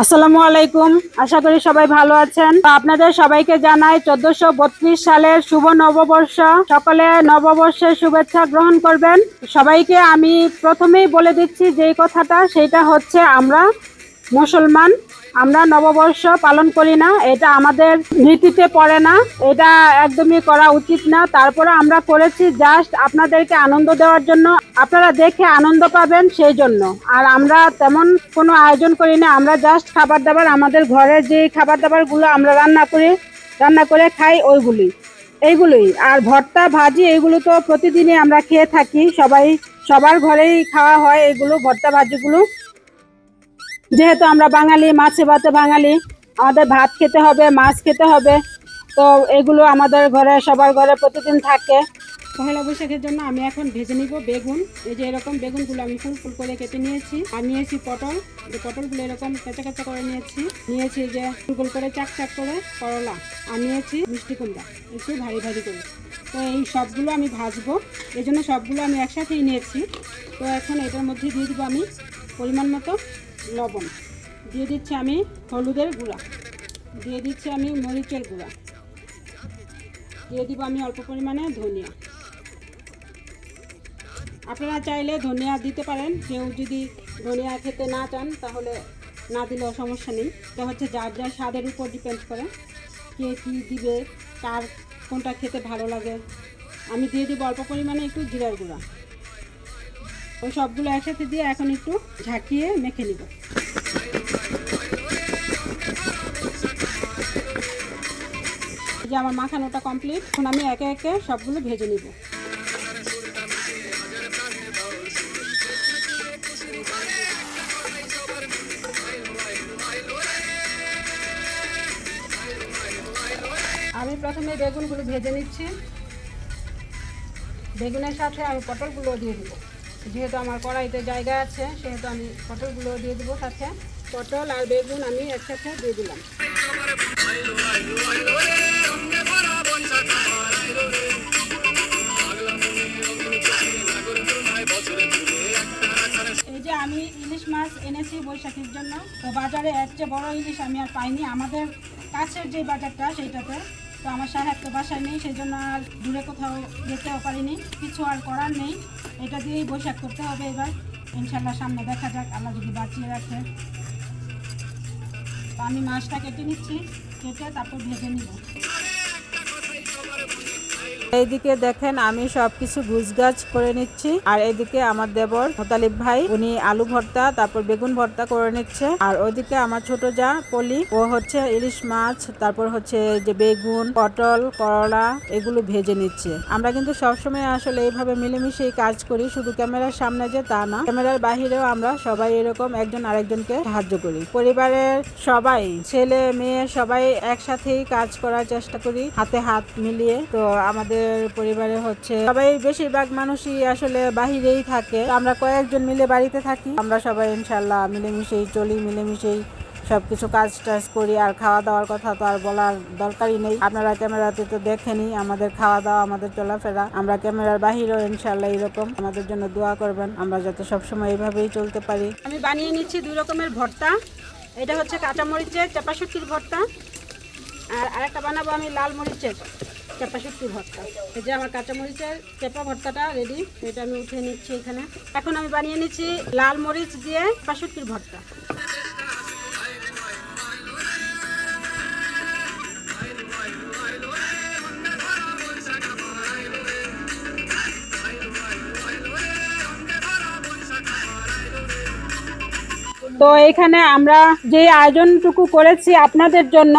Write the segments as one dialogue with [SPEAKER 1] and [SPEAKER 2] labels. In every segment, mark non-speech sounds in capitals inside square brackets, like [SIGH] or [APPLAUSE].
[SPEAKER 1] আসসালামু আলাইকুম। আশা করি সবাই ভালো আছেন। আপনাদের সবাইকে জানাই চোদ্দশো বত্রিশ সালের শুভ নববর্ষ। সকলে নববর্ষের শুভেচ্ছা গ্রহণ করবেন। সবাইকে আমি প্রথমেই বলে দিচ্ছি যেই কথাটা, সেটা হচ্ছে আমরা মুসলমান। আমরা নববর্ষ পালন করি না, এটা আমাদের নীতিতে পড়ে না, এটা একদমই করা উচিত না। তারপরে আমরা করেছি জাস্ট আপনাদেরকে আনন্দ দেওয়ার জন্য। আপনারা দেখে আনন্দ পাবেন সেই জন্য। আর আমরা তেমন কোনো আয়োজন করি না, আমরা জাস্ট খাবার দাবার আমাদের ঘরে যে খাবার দাবারগুলো আমরা রান্না করি, রান্না করে খাই ওইগুলি। এইগুলোই। আর ভর্তা, ভাজি এগুলো তো প্রতিদিনই আমরা খেয়ে থাকি, সবাই, সবার ঘরেই খাওয়া হয় এগুলো ভর্তা, ভাজিগুলো। যেহেতু আমরা বাঙালি, মাছে ভাতে বাঙালি, আমাদের ভাত খেতে হবে, মাছ খেতে হবে, তো এগুলো আমাদের ঘরে, সবার ঘরে প্রতিদিন থাকে। পহেলা বৈশাখের জন্য আমি এখন ভেজে নিব বেগুন। এই যে এরকম বেগুনগুলো আমি ফুল ফুল করে কেটে নিয়েছি। আর নিয়েছি পটল। যে পটলগুলো এরকম কেঁচা কেঁচা করে নিয়েছি। নিয়েছি যে ফুল করে, চাক চাক করে করলা। আর নিয়েছি মিষ্টি কুমড়া। একটু ভারী ভারী করে। তো এই সবগুলো আমি ভাজবো। এই জন্য সবগুলো আমি একসাথেই নিয়েছি। তো এখন এটার মধ্যে দিয়ে দেবো আমি পরিমাণ মতো। লবণ। দিয়ে দিচ্ছি আমি হলুদের গুঁড়া। দিয়ে দিচ্ছি আমি মরিচের গুঁড়া। দিয়ে দিব আমি অল্প পরিমাণে ধনিয়া। আপনারা চাইলে ধনিয়া দিতে পারেন। কেউ যদি ধনিয়া খেতে না চান, তাহলে না দিলেও সমস্যা নেই। এটা হচ্ছে যার যার স্বাদের উপর ডিপেন্ড করে। কে কী দিবে, কার কোনটা খেতে ভালো লাগে। আমি দিয়ে দিব অল্প পরিমাণে একটু জিরার গুঁড়া। ওই সবগুলো একসাথে দিয়ে এখন একটু ঝাঁকিয়ে মেখে নিব। যে আমার মাখানোটা কমপ্লিট এখন আমি একে একে সবগুলো ভেজে নিব। আমি প্রথমে বেগুনগুলো ভেজে নিচ্ছি। বেগুনের সাথে আমি পটলগুলো দিয়ে দিব। যেহেতু আমার কড়াইতে জায়গা আছে, সেহেতু আমি পটলগুলো দিয়ে দেবো সাথে। পটল আর বেগুন আমি একসাথে দিয়ে দিলাম। এই যে আমি ইলিশ মাছ এনেছি বৈশাখীর জন্য, তো বাজারে এর চেয়ে বড় ইলিশ আমি আর পাইনি। আমাদের কাছের যে বাজারটা, সেইটাতে তো আমার সাহেব তো বাসায় নেই সেই জন্য আর দূরে কোথাও যেতেও পারিনি। কিছু আর করার নেই। এটা দিয়েই বৈশাখ করতে হবে এবার। ইনশাল্লাহ সামনে দেখা যাক, আল্লাহ যদি বাঁচিয়ে রাখে। তো আমি মাছটা কেটে নিচ্ছি, কেটে তারপর ভেজে নিব।
[SPEAKER 2] এইদিকে দেখেন, আমি সবকিছু গুছগাছ করে নিচ্ছি। আর এদিকে আমার দেবর মোতালিব ভাই, উনি আলু ভর্তা, তারপর বেগুন ভর্তা করে নিচ্ছে। আর ওইদিকে আমার ছোট যা পলি, ও হচ্ছে ইলিশ মাছ, তারপর হচ্ছে যে বেগুন, পটল, করলা, এগুলো ভেজে নিচ্ছে। আমরা কিন্তু সবসময় আসলে এইভাবে মিলেমিশেই কাজ করি, শুধু ক্যামেরার সামনে যে তা না। ক্যামেরার বাহিরেও আমরা সবাই এরকম একজন আরেকজনকে সাহায্য করি। পরিবারের সবাই, ছেলে, মেয়ে, সবাই একসাথেই কাজ করার চেষ্টা করি, হাতে হাত মিলিয়ে। তো আমাদের পরিবারে হচ্ছে। সবাই বেশিরভাগ মানুষই আসলে বাহিরেই থাকে। আমরা কয়েকজন মিলে বাড়িতে থাকি। আমরা সবাই ইনশাল্লাহ মিলেমিশেই চলি, মিলেমিশেই সবকিছু কাজ টাজ করি। আর খাওয়া দাওয়ার কথা তো আর বলার দরকারই নেই। আপনারা ক্যামেরাতে তো দেখেনি আমাদের খাওয়া দাওয়া আমাদের চলাফেরা। আমরা ক্যামেরার বাহিরেও ইনশাল্লাহ এরকম। আমাদের জন্য দোয়া করবেন। আমরা যাতে সবসময় এইভাবেই চলতে পারি।
[SPEAKER 1] আমি বানিয়ে নিচ্ছি দুই রকমের ভর্তা। এটা হচ্ছে কাঁচা মরিচের চাপাশুটকির ভর্তা। আর আরেকটা বানাবো আমি লাল মরিচের। চাপাশুটকির ভর্তা। এই যে আমার কাঁচা মরিচের চেপা ভর্তাটা রেডি এটা আমি উঠিয়ে নিচ্ছি এখানে। এখন আমি বানিয়ে নিচ্ছি লাল মরিচ দিয়ে চাপাশুটকির ভর্তা। তো এখানে আমরা যে আয়োজনটুকু করেছি আপনাদের জন্য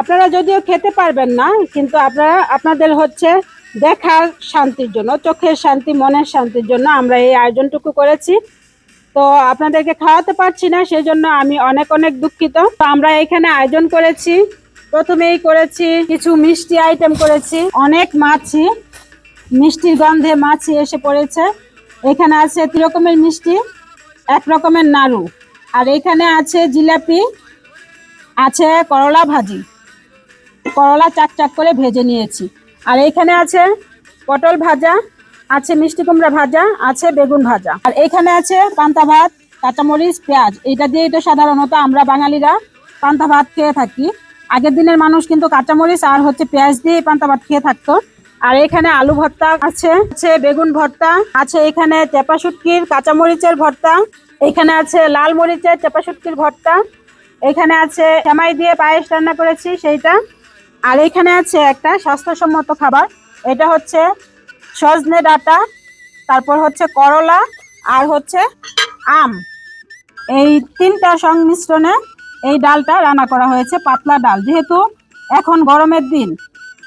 [SPEAKER 1] আপনারা যদিও খেতে পারবেন না, কিন্তু আপনারা, আপনাদের হচ্ছে দেখার শান্তির জন্য, চোখের শান্তি, মনের শান্তির জন্য আমরা এই আয়োজনটুকু করেছি। তো আপনাদেরকে খাওয়াতে পারছি না, সেজন্য আমি অনেক অনেক দুঃখিত। তো আমরা এখানে আয়োজন করেছি, প্রথমেই করেছি কিছু মিষ্টি আইটেম করেছি, অনেক মাছি, মিষ্টির গন্ধে মাছি এসে পড়েছে। এখানে আছে তিন রকমের মিষ্টি, এক রকমের নাড়ু। আর এখানে আছে জিলাপি, আছে করলা ভাজি। করলা চাক চাক করে ভেজে নিয়েছি। আর এখানে আছে পটল ভাজা, আছে মিষ্টি কুমড়া ভাজা, আছে বেগুন ভাজা। আর এখানে আছে পান্তা ভাত, কাঁচামরিচ, পেঁয়াজ। এটা দিয়েই তো সাধারণত আমরা বাঙালিরা পান্তা ভাত খেয়ে থাকি। আগের দিনের মানুষ কিন্তু কাঁচামরিচ আর হচ্ছে পেঁয়াজ দিয়ে পান্তা ভাত খেয়ে থাকতো। আর এখানে আলু ভর্তা আছে আছে বেগুন ভর্তা, আছে এখানে চেপা শুটকির কাঁচামরিচের ভর্তা এখানে আছে লাল মরিচের চেপা শুটকির ভর্তা এখানে আছে সেমাই দিয়ে পায়েস রান্না করেছি সেইটা। আর এখানে আছে একটা স্বাস্থ্যসম্মত খাবার। এটা হচ্ছে সজনে ডাঁটা, তারপর হচ্ছে করলা, আর হচ্ছে আম। এই তিনটা সংমিশ্রণে এই ডালটা রান্না করা হয়েছে, পাতলা ডাল। যেহেতু এখন গরমের দিন,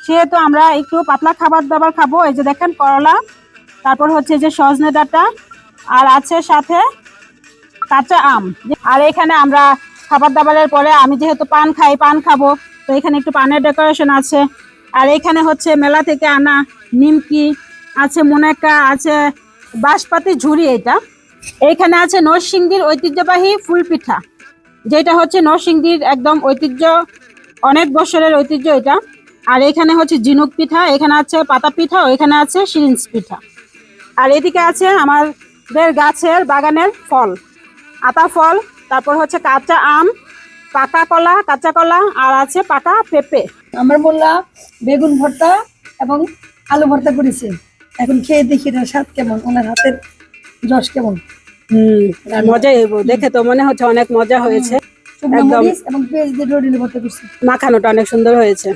[SPEAKER 1] সেহেতু আমরা একটু পাতলা খাবার দাবার খাব। এই যে দেখেন করলা, তারপর হচ্ছে যে সজনে ডাঁটা, আর আছে সাথে কাঁচা আম। আর এখানে আমরা খাবার দাবারের পরে আমি যেহেতু পান খাই, পান খাব। তো এখানে একটু পানের ডেকোরেশন আছে। আর এখানে হচ্ছে মেলা থেকে আনা নিমকি, আছে মুনেকা, আছে বাঁশপাতি ঝুড়ি এটা। এইখানে আছে নরসিংদীর ঐতিহ্যবাহী ফুল পিঠা, যেটা হচ্ছে নরসিংদীর একদম ঐতিহ্য, অনেক বছরের ঐতিহ্য এটা। আর এখানে হচ্ছে ঝিনুক পিঠা, এখানে আছে পাতা পিঠা এখানে আছে সিরিঞ্জ পিঠা। আর এদিকে আছে আমাদের গাছের বাগানের ফল, আতা ফল, তারপর হচ্ছে কাঁচা আম পাকা কলা কাঁচা কলা আর আছে পাকা পেঁপে।
[SPEAKER 3] আমার মোল্লা বেগুন ভর্তা এবং আলু ভর্তা করেছে। এখন খেয়ে দেখি না স্বাদ কেমন ওনার হাতের রস কেমন।
[SPEAKER 1] হুম মজাই হইব। দেখে তো মনে হচ্ছে অনেক মজা হয়েছে। একদম।
[SPEAKER 3] এবং পেঁয়াজ দিয়ে ডরিলে ভর্তা করছে।
[SPEAKER 1] মাখানোটা অনেক সুন্দর হয়েছে।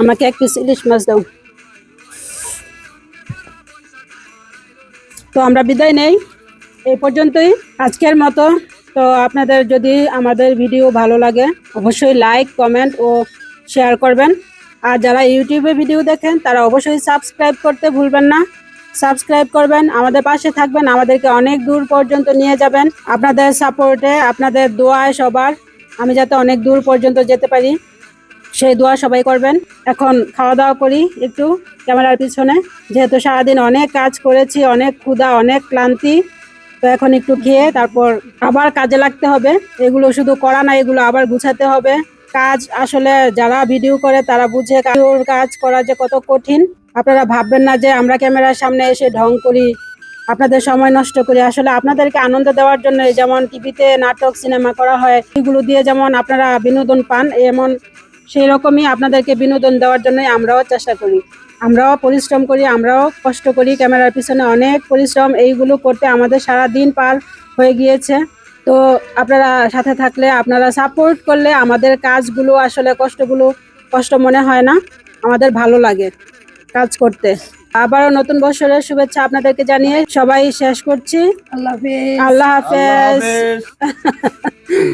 [SPEAKER 1] আমাকে এক পিস ইলিশ মাছ দাও। তো আমরা বিদায় নেই। এই পর্যন্তই। আজকের মতো তো আপনাদের যদি আমাদের ভিডিও ভালো লাগে, অবশ্যই লাইক কমেন্ট ও শেয়ার করবেন। আর যারা ইউটিউবে ভিডিও দেখেন, তারা অবশ্যই সাবস্ক্রাইব করতে ভুলবেন না। সাবস্ক্রাইব করবেন, আমাদের পাশে থাকবেন, আমাদেরকে অনেক দূর পর্যন্ত নিয়ে যাবেন। আপনাদের সাপোর্টে আপনাদের দোয়ায় সবার, আমি যাতে অনেক দূর পর্যন্ত যেতে পারি। সেই দোয়া সবাই করবেন। এখন খাওয়া দাওয়া করি একটু ক্যামেরার পিছনে। যেহেতু সারাদিন অনেক কাজ করেছি, অনেক ক্ষুধা, অনেক ক্লান্তি তো এখন একটু খেয়ে তারপর আবার কাজে লাগতে হবে। এগুলো শুধু করা না, এগুলো আবার গুছাতে হবে। কাজ আসলে যারা ভিডিও করে তারা বুঝে কাজ করা যে কত কঠিন। আপনারা ভাববেন না যে আমরা ক্যামেরার সামনে এসে ঢং করি, আপনাদের সময় নষ্ট করি। আসলে আপনাদেরকে আনন্দ দেওয়ার জন্য যেমন টিভিতে নাটক, সিনেমা করা হয়, এগুলো দিয়ে যেমন আপনারা বিনোদন পান, এমন সেই রকমই আপনাদেরকে বিনোদন দেওয়ার জন্যই আমরাও চেষ্টা করি। আমরাও পরিশ্রম করি আমরাও কষ্ট করি। ক্যামেরার পিছনে অনেক পরিশ্রম এইগুলো করতে আমাদের সারা দিন পার হয়ে গিয়েছে। তো আপনারা সাথে থাকলে আপনারা সাপোর্ট করলে আমাদের কাজগুলো আসলে কষ্টগুলো কষ্ট মনে হয় না আমাদের ভালো লাগে কাজ করতে। আবারও নতুন বছরের শুভেচ্ছা আপনাদেরকে জানিয়ে সবাই শেষ করছি।
[SPEAKER 3] আল্লাহ হাফেজ।
[SPEAKER 1] আল্লাহ
[SPEAKER 4] হাফেজ। [LAUGHS]